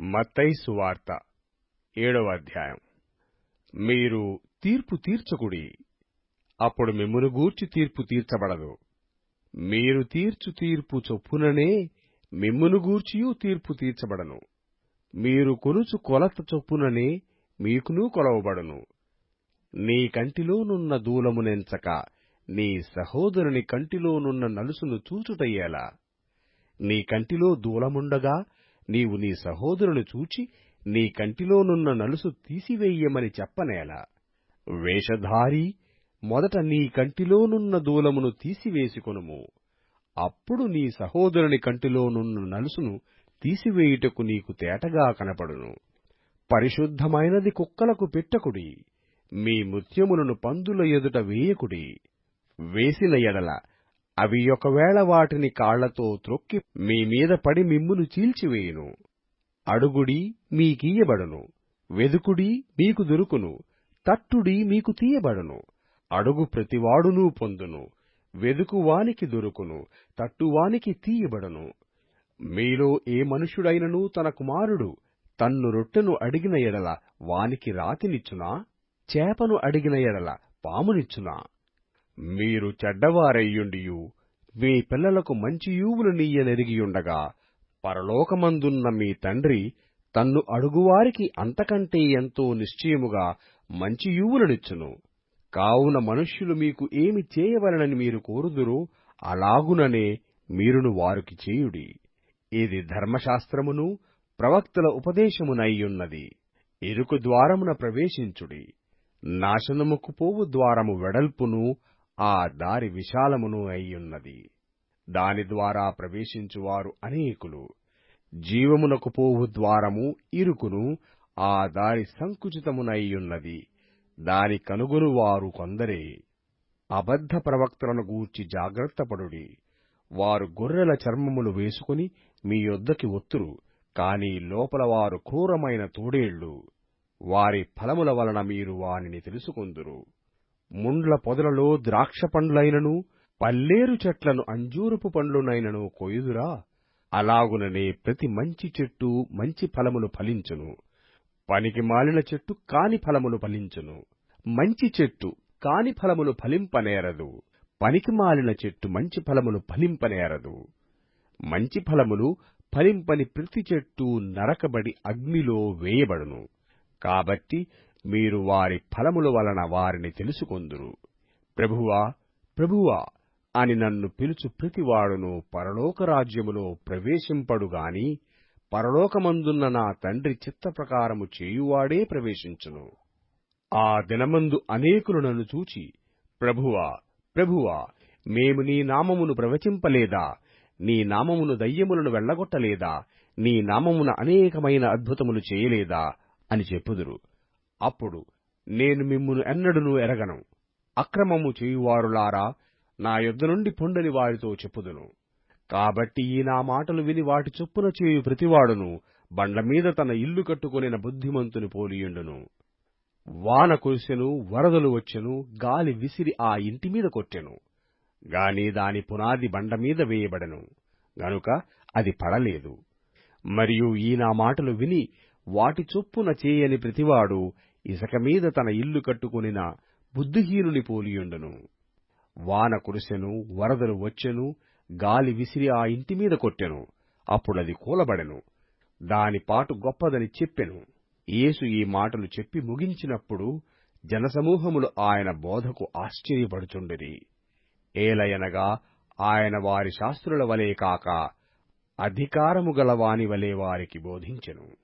మత్తయి సువార్త ఏడవ అధ్యాయం. మీరు తీర్పు తీర్చకుడి అప్పుడు మిమ్మును గూర్చి తీర్పు తీర్చబడదు. మీరు తీర్చు తీర్పు చొప్పుననే మిమ్మును గూర్చియూ తీర్పు తీర్చబడను. మీరు కొలుచు కొలత చొప్పుననే మీకునూ కొలవబడును. నీ కంటిలోనున్న దూలమునెంచక నీ సహోదరుని కంటిలోనున్న నలుసును చూచుటయ్యేలా. నీ కంటిలో దూలముండగా నీవు నీ సహోదరుని చూచి నీ కంటిలోనున్న నలుసు తీసివేయమని చెప్పనేల. వేషధారి మొదట నీ కంటిలోనున్న దూలమును తీసివేసుకొనుము. అప్పుడు నీ సహోదరుని కంటిలోనున్న నలుసును తీసివేయుటకు నీకు తేటగా కనపడును. పరిశుద్ధమైనది కుక్కలకు పెట్టకుడి. మీ ముత్యములను పందుల ఎదుట వేయకుడి. వేసిన ఎడల అవి ఒకవేళ వాటిని కాళ్ళతో త్రొక్కి మీ మీద పడి మిమ్మును చీల్చివేయును. అడుగుడి మీకీయబడును. వెదుకుడి మీకు దొరుకును. తట్టుడి మీకు తీయబడును. అడుగు ప్రతివాడునూ పొందును. వెదుకువానికి దొరుకును. తట్టువానికి తీయబడును. మీలో ఏ మనుషుడైనను తన కుమారుడు తన్ను రొట్టెను అడిగిన ఎడల వానికి రాతినిచ్చునా? చేపను అడిగిన ఎడల పామునిచ్చునా? మీరు చెడ్డవారయ్యుండియు మీ పిల్లలకు మంచి యూవులు నీయనెరిగియుండగా పరలోకమందున్న మీ తండ్రి తన్ను అడుగువారికి అంతకంటే ఎంతో నిశ్చయముగా మంచి యూవులనిచ్చును. కావున మనుష్యులు మీకు ఏమి చేయవలనని మీరు కోరుదురో అలాగుననే మీరును వారికి చేయుడి. ఇది ధర్మశాస్త్రమును ప్రవక్తల ఉపదేశమునయ్యున్నది. ఇరుకు ద్వారమున ప్రవేశించుడి. నాశనముకు పోవు ద్వారము వెడల్పును ఆ దారి విశాలమును అయ్యున్నది. దాని ద్వారా ప్రవేశించువారు అనేకులు. జీవమునకు పోవు ద్వారము ఇరుకును ఆ దారి సంకుచితమునయ్యున్నది. దాని కనుగొనువారు కొందరే. అబద్ధ ప్రవక్తలను గూర్చి జాగ్రత్తపడుడి వారు గొర్రెల చర్మములు వేసుకుని మీ యొద్దకి ఒత్తురు. కాని లోపల వారు క్రూరమైన తోడేళ్ళు వారి ఫలముల వలన మీరు వానిని తెలుసుకుందురు. ముండ్ల పొదలలో ద్రాక్ష పండ్లైనను పల్లేరు చెట్లను అంజూరపు పండ్లునైనను కొయుదురా అలాగుననే ప్రతి మంచి చెట్టు మంచి ఫలములు ఫలించును. పనికి మాలిన చెట్టు కాని ఫలములు ఫలించును. మంచి చెట్టు కాని ఫలములు ఫలింపనేరదు. పనికి మాలిన చెట్టు మంచి ఫలములు ఫలింపనేరదు. మంచి ఫలములు ఫలింపని ప్రతి చెట్టు నరకబడి అగ్నిలో వేయబడును. కాబట్టి మీరు వారి ఫలముల వలన వారిని తెలుసుకొందురు. ప్రభువా ప్రభువా అని నన్ను పిలుచు ప్రతివాడును పరలోక రాజ్యములో ప్రవేశింపడుగాని పరలోకమందున్న నా తండ్రి చిత్త ప్రకారము చేయువాడే ప్రవేశించును. ఆ దినమందు అనేకులు నన్ను చూచి ప్రభువా ప్రభువా మేము నీ నామమును ప్రవచింపలేదా? నీ నామమును దయ్యములను వెళ్ళగొట్టలేదా నీ నామమున అనేకమైన అద్భుతములు చేయలేదా? అని చెప్పుదురు. అప్పుడు నేను మిమ్మును ఎన్నడూనూ ఎరగను. అక్రమము చేయువారులారా నా యొద్ద నుండి పొండని వారితో చెప్పుదును. కాబట్టి ఈ నా మాటలు విని వాటి చొప్పున చేయు ప్రతివాడును బండ్ల మీద తన ఇల్లు కట్టుకొనిన బుద్ధిమంతుని పోలియుండును. వాన కురిసెను వరదలు వచ్చెను గాలి విసిరి ఆ ఇంటి మీద కొట్టెను. గాని దాని పునాది బండ మీద వేయబడెను. గనుక అది పడలేదు. మరియు ఈ నా మాటలు విని వాటి చొప్పున చేయని ప్రతివాడు ఇసక మీద తన ఇల్లు కట్టుకొనిన బుద్ధిహీనుని పోలియుండును. వాన కురిసెను వరదలు వచ్చెను గాలి విసిరి ఆ ఇంటి మీద కొట్టెను. అప్పుడది కూలబడెను. దాని పాటు గొప్పదని చెప్పెను. యేసు ఈ మాటలు చెప్పి ముగించినప్పుడు జనసమూహములు ఆయన బోధకు ఆశ్చర్యపడుచుండిరి. ఏలయనగా ఆయన వారి శాస్త్రుల వలె కాక అధికారము గలవాని వలె వారికి బోధించెను.